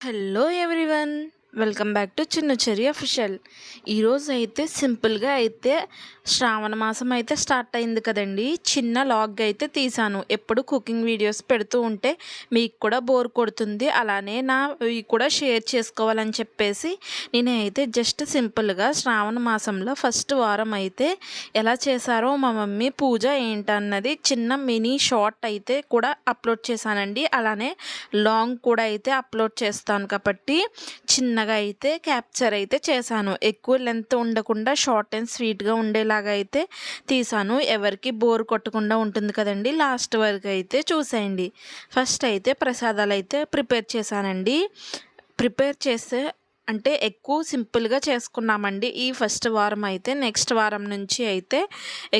Hello everyone. Welcome back to Chinna Cheri official. ఈరోజు అయితే సింపుల్గా అయితే శ్రావణ మాసం అయితే స్టార్ట్ అయింది కదండి. చిన్న లాగ్ అయితే తీసాను. ఎప్పుడు కుకింగ్ వీడియోస్ పెడుతూ ఉంటే మీకు కూడా బోర్ కొడుతుంది. అలానే నా కూడా షేర్ చేసుకోవాలని చెప్పేసి నేనైతే జస్ట్ సింపుల్గా శ్రావణ మాసంలో ఫస్ట్ వారం అయితే ఎలా చేశారో మా మమ్మీ పూజ ఏంటన్నది చిన్న మినీ షార్ట్ అయితే కూడా అప్లోడ్ చేశానండి. అలానే లాంగ్ కూడా అయితే అప్లోడ్ చేస్తాను కాబట్టి చిన్న చిన్నగా అయితే క్యాప్చర్ అయితే చేశాను. ఎక్కువ లెంత్ ఉండకుండా షార్ట్ అండ్ స్వీట్గా ఉండేలాగా అయితే తీసాను ఎవరికి బోర్ కొట్టకుండా ఉంటుంది కదండి లాస్ట్ వరకు అయితే చూసేయండి. ఫస్ట్ అయితే ప్రసాదాలు అయితే ప్రిపేర్ చేశానండి. ప్రిపేర్ చేస్తే అంటే ఎక్కువ సింపుల్గా చేసుకున్నామండి. ఈ ఫస్ట్ వారం అయితే నెక్స్ట్ వారం నుంచి అయితే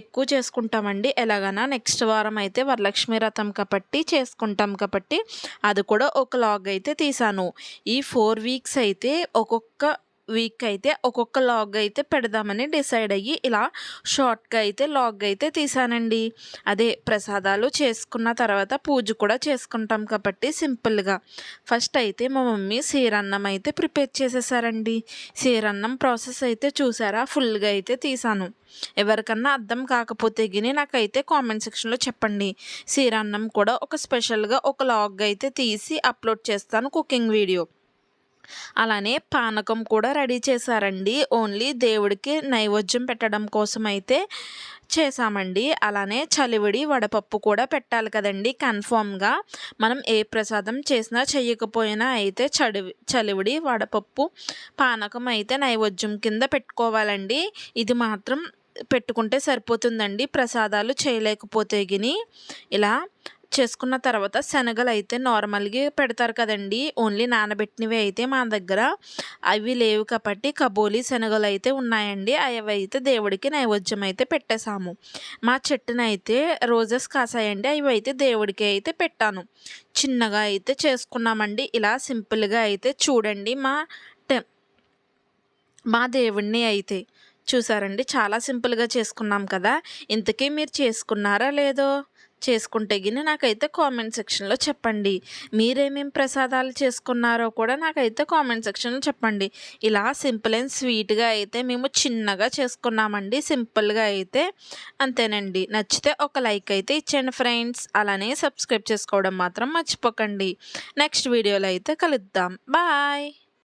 ఎక్కువ చేసుకుంటామండి. ఎలాగైనా నెక్స్ట్ వారం అయితే వరలక్ష్మి రథం కాబట్టి చేసుకుంటాం కాబట్టి అది కూడా ఒక లాగ్ అయితే తీసాను. ఈ ఫోర్ వీక్స్ అయితే ఒక్కొక్క వీక్ అయితే ఒక్కొక్క లాగ్ అయితే పెడదామని డిసైడ్ అయ్యి ఇలా షార్ట్గా అయితే లాగ్ అయితే తీసానండి. అదే ప్రసాదాలు చేసుకున్న తర్వాత పూజ కూడా చేసుకుంటాం కాబట్టి సింపుల్గా. ఫస్ట్ అయితే మా మమ్మీ సీరన్నం అయితే ప్రిపేర్ చేసేసారండి. సీరన్నం ప్రాసెస్ అయితే చూసారా? ఫుల్గా అయితే తీసాను. ఎవరికన్నా అర్థం కాకపోతే గిని నాకైతే కామెంట్ సెక్షన్లో చెప్పండి. సీరన్నం కూడా ఒక స్పెషల్గా ఒక లాగ్ అయితే తీసి అప్లోడ్ చేస్తాను కుకింగ్ వీడియో. అలానే పానకం కూడా రెడీ చేశారండి. ఓన్లీ దేవుడికి నైవేద్యం పెట్టడం కోసం అయితే చేసామండి అలానే చలివిడి వడపప్పు కూడా పెట్టాలి కదండి కన్ఫామ్గా. మనం ఏ ప్రసాదం చేసినా చేయకపోయినా అయితే చడివి చలివిడి వడపప్పు పానకం అయితే నైవేద్యం కింద పెట్టుకోవాలండి. ఇది మాత్రం పెట్టుకుంటే సరిపోతుందండి. ప్రసాదాలు చేయలేకపోతే గిని. ఇలా చేసుకున్న తర్వాత శనగలు అయితే నార్మల్గా పెడతారు కదండి. ఓన్లీ నానబెట్టినవి అయితే మా దగ్గర. అవి లేవు కాబట్టి కబోలి శనగలు అయితే ఉన్నాయండి. అవి అయితే దేవుడికి నైవేద్యం అయితే పెట్టేశాము. మా చెట్టునైతే రోజెస్ కాసాయండి. అవి అయితే దేవుడికి అయితే పెట్టాను. చిన్నగా అయితే చేసుకున్నామండి. ఇలా సింపుల్గా అయితే చూడండి మా మా దేవుణ్ణి అయితే. చూసారండి? చాలా సింపుల్గా చేసుకున్నాం కదా. ఇంతకీ మీరు చేసుకున్నారా లేదో? చేసుకుంటే గిని నాకైతే కామెంట్ సెక్షన్లో చెప్పండి. మీరేమేం ప్రసాదాలు చేసుకున్నారో కూడా నాకైతే కామెంట్ సెక్షన్లో చెప్పండి. ఇలా సింపుల్ అండ్ స్వీట్గా అయితే మేము చిన్నగా చేసుకున్నామండి. సింపుల్గా అయితే అంతేనండి. నచ్చితే ఒక లైక్ అయితే ఇచ్చేయండి ఫ్రెండ్స్ అలానే సబ్స్క్రైబ్ చేసుకోవడం మాత్రం మర్చిపోకండి. నెక్స్ట్ వీడియోలో అయితే కలుద్దాం. బాయ్